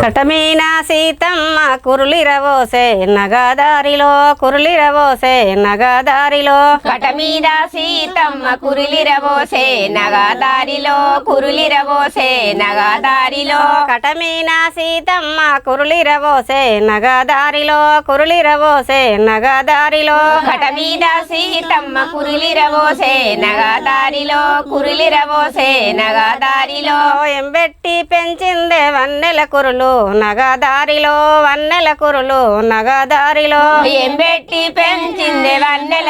కటమీన సీతమ్మ కురులిరవోసే నగదారిలో కురులిరవోసే నగదారిలో కట మీద సీతమ్మ కురులిరవోసే నగాదారిలో కురులిరవోసే నగాదారిలో కటమీన సీతమ్మ కురులిరవోసే నగదారిలో కురులిరవోసే నగదారిలో కట మీద సీతమ్మ కురులిరవోసే నగాదారిలో కురులిరవోసే నగాదారిలో ఎంబెట్టి పెంచిందే వన్నెల కురులు నగదారిలో వన్నెల కురులు నగదారిలో. ఏం పెట్టి పెంచింది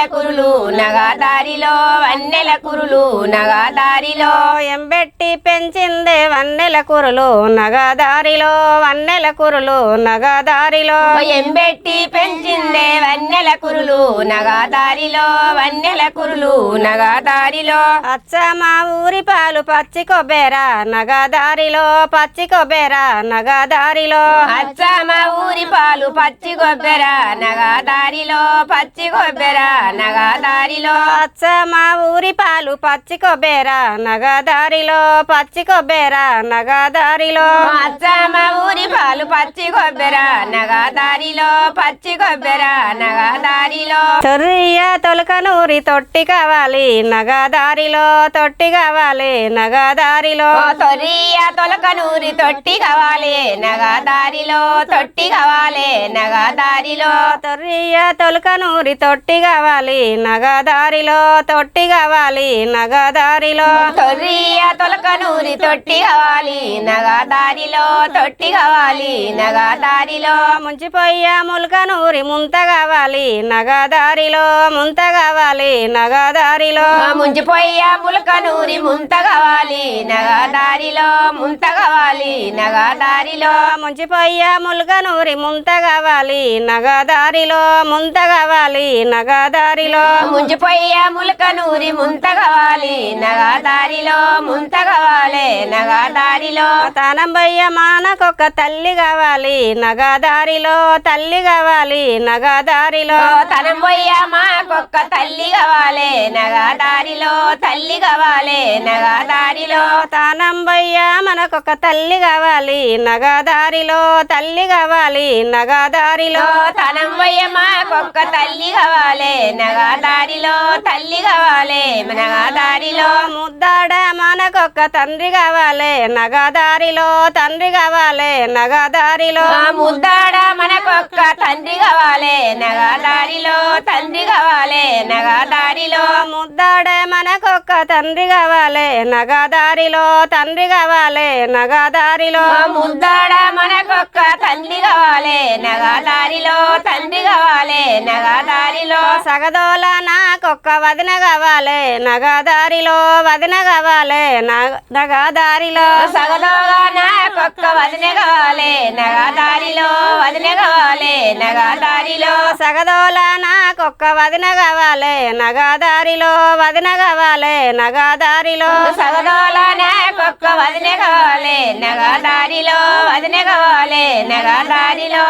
వన్నెల కురులు నగాదారిలో వన్నెల కురులు నగాదారిలో. ఎంబెట్టి పెంచిందే వన్నెల కురులు నగదారిలో వన్నెల కురులు నగదారిలో. ఎంబెట్టి పెంచిందే వన్నెల కురులు నగాదారిలో వన్నెల కురులు నగాదారిలో. అచ్చ మా ఊరి పాలు పచ్చి కొబ్బెర నగదారిలో పచ్చి కొబ్బెర నగదారిలో. అచ్చ మా ఊరి పాలు పచ్చి కొబ్బెర నగాదారిలో పచ్చి కొబ్బెర నగాదారిలో. అచ్చ మా ఊరి పాలు పచ్చి కొబ్బెర. నగదారిలో పచ్చి కొబ్బెర నగదారిలో. అచ్చ మా ఊరి పాలు పచ్చి కొబ్బెర. నగాదారిలో పచ్చి కొబ్బెర నగాదారిలో. తొర్రియ తొలక నూరి తొట్టి కావాలి. నగదారిలో తొట్టి కావాలి నగదారిలో. తొర్రియ తొలక నూరి తొట్టి కావాలి నగాదారిలో తొట్టి కావాలి నగాదారిలో. తొర్రియ తొలక నూరి తొట్టి కావాలి. నగదారిలో తొట్టి కావాలి నగదారిలో తొర్రియ తొలక నూరి తొట్టి కావాలి నగాదారిలో తొట్టి కావాలి నగాదారిలో ముంచిపోయ్య ములక నూరి ముంత కావాలి నగదారిలో ముంత కావాలి నగదారిలో ముంచిపోయ్య ములక నూరి ముంత కావాలి నగాదారిలో ముంత కావాలి నగాదారిలో ముంచిపోయ్య ములక నూరి ముంత కావాలి నగదారిలో ముంత కావాలి నగదారిలో ముంచిపోయే ములక నూరి ముంత కావాలి నగాదారిలో ముంత కావాలి నగాదారిలో తానంబయ్య మానకొక తల్లి కావాలి. నగాదారిలో తల్లి కావాలి. నగాదారిలో తనం పోయ్య మాకొక్క తల్లి కావాలి. నగాదారిలో తల్లి కావాలి. నగాదారిలో తానంబయ్య మనకొక తల్లి కావాలి. నగాదారిలో తల్లి కావాలి. నగాదారిలో తనంబయ్య పోయ్య మాకొక్క తల్లి కావాలి. నగాదారిలో తల్లి కావాలి నగాదారిలో ముద్దాడ మనకొక తండ్రి కావాలి నగదారిలో తండ్రి కావాలి నగదారిలో ముద్దాడ మనకొక్క తండ్రి కావాలి నగాదారిలో తండ్రి కావాలి నగాదారిలో ముద్దాడ మనకొక తండ్రి కావాలి నగదారిలో తండ్రి కావాలి నగదారిలో ముద్దాడ మనకొక్క తండ్రి కావాలి నగాదారిలో తండ్రి కావాలి నగాదారిలో నగదోల నాకొక్క వదిన కావాలి. నగదారిలో వదిన కావాలి. నగదారిలో సగదోగా నాకొక్క వదిన కావాలి. నగదారిలో వదిన కావాలి. నగదారిలో సగదోల నాకొక్క వదిన కావాలి. నగదారిలో వదిన కావాలి. నగదారిలో సగదోల నాకొక్క వదిన కావాలి. నగదారిలో వదిన కావాలి. నగదారిలో